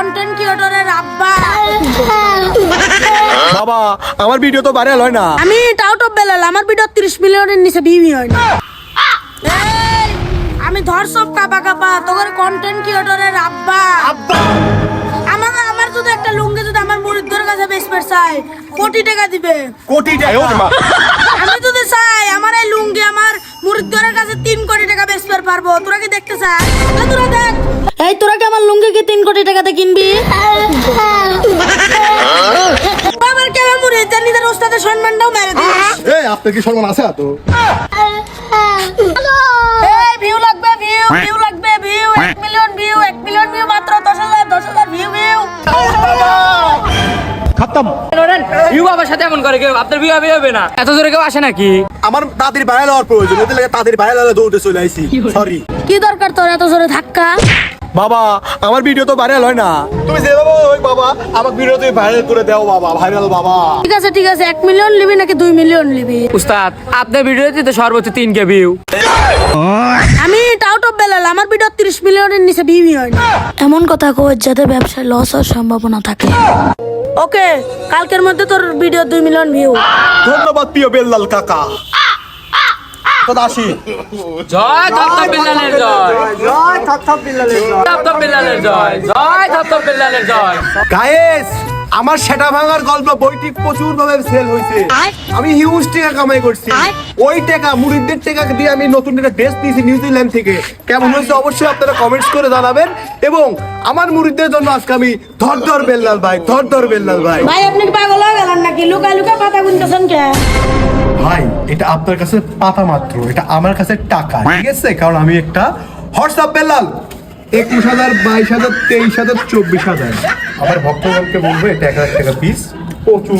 Content ক্রিয়েটরের আব্বা। বাবা আমার ভিডিও তো ভাইরাল হয় না। আমি টাউট অফ বেলাল আমার ভিডিও 30 মিলিয়নের নিচে ভিউ হয় না। আমি ধর সব কাপা কাপা তোর কন্টেন্ট ক্রিয়েটরের আব্বা। আমার আমার যদি একটা লুঙ্গি যদি আমার মুরিদদের কাছে বেচতে চাই কোটি টাকা দিবে। কোটি টাকা। আমি যদি চাই আমার এই লুঙ্গি আমার মুরিদদের কাছে তিন কোটি টাকা বেচতে পারব। তোরা কি দেখতে চাস? তোরা দেখ এই তোরা কি আমার লুঙ্গি কি তিন কোটি টাকাতে কিনবি? আমার কেমন মুরিদ জানি তার ওস্তাদের সম্মানটাও মেরে দিস। এই আপনার কি সম্মান আছে তো এই ভিউ লাগবে ভিউ ভিউ লাগবে ভিউ এক মিলিয়ন ভিউ এক মিলিয়ন ভিউ মাত্র দশ হাজার ভিউ ভিউ খতম। ইউ বাবার সাথে এমন করে কেউ? আপনার বিয়ে হবে না। এত জোরে কেউ আসে নাকি? আমার তাদের ভাইরাল হওয়ার প্রয়োজন। ওদের লাগে দৌড়তে চলে আইছি। সরি কি দরকার তোর এত জোরে ধাক্কা? বাবা আমার ভিডিও তো ভাইরাল হয় না। তুমি যে বাবা ওই বাবা আমার ভিডিও তুমি ভাইরাল করে দাও বাবা ভাইরাল বাবা। ঠিক আছে ঠিক আছে এক মিলিয়ন নিবি নাকি দুই মিলিয়ন নিবি? উস্তাদ আপনার ভিডিওতে তো সর্বোচ্চ তিন কে ভিউ আমি টাউট অফ বেলাল আমার ভিডিও 30 মিলিয়নের নিচে ভিউ হয় না এমন কথা কই যাতে ব্যবসায় লস হওয়ার সম্ভাবনা থাকে। ওকে কালকের মধ্যে তোর ভিডিও দুই মিলিয়ন ভিউ ধন্যবাদ প্রিয় বেল্লাল কাকা। তো আসি জয়। ধপ্তপ বিল্লালের জয়। ধপ্তপ বিল্লালের জয় জয় ধপ্তপ বিল্লালের জয়। গায়েস আমার সেটা ভাঙার গল্প বইটি প্রচুর ভাবে সেল হয়েছে আমি হিউজ টাকা কামাই করছি। ওই টাকা মুড়িদের টাকা দিয়ে আমি নতুন একটা ড্রেস নিয়েছি নিউজিল্যান্ড থেকে। কেমন হয়েছে অবশ্যই আপনারা কমেন্টস করে জানাবেন। এবং আমার মুড়িদের জন্য আজকে আমি ধর ধর বেল্লাল ভাই ধর ধর বেল্লাল ভাই। ভাই আপনি কি পাগল হয়ে গেলেন নাকি? লুকা লুকা পাতা গুনতেছেন কে? ভাই, এটা আপনার কাছে পাতা মাত্র, এটা আমার কাছে টাকা, ঠিক আছে? কারণ আমি একটা হোয়াটসঅ্যাপ বেলাল একুশ হাজার, বাইশ হাজার, তেইশ হাজার, চব্বিশ হাজার। আমার ভক্তগণকে বলব, এটা এক হাজার টাকা পিস প্রচুর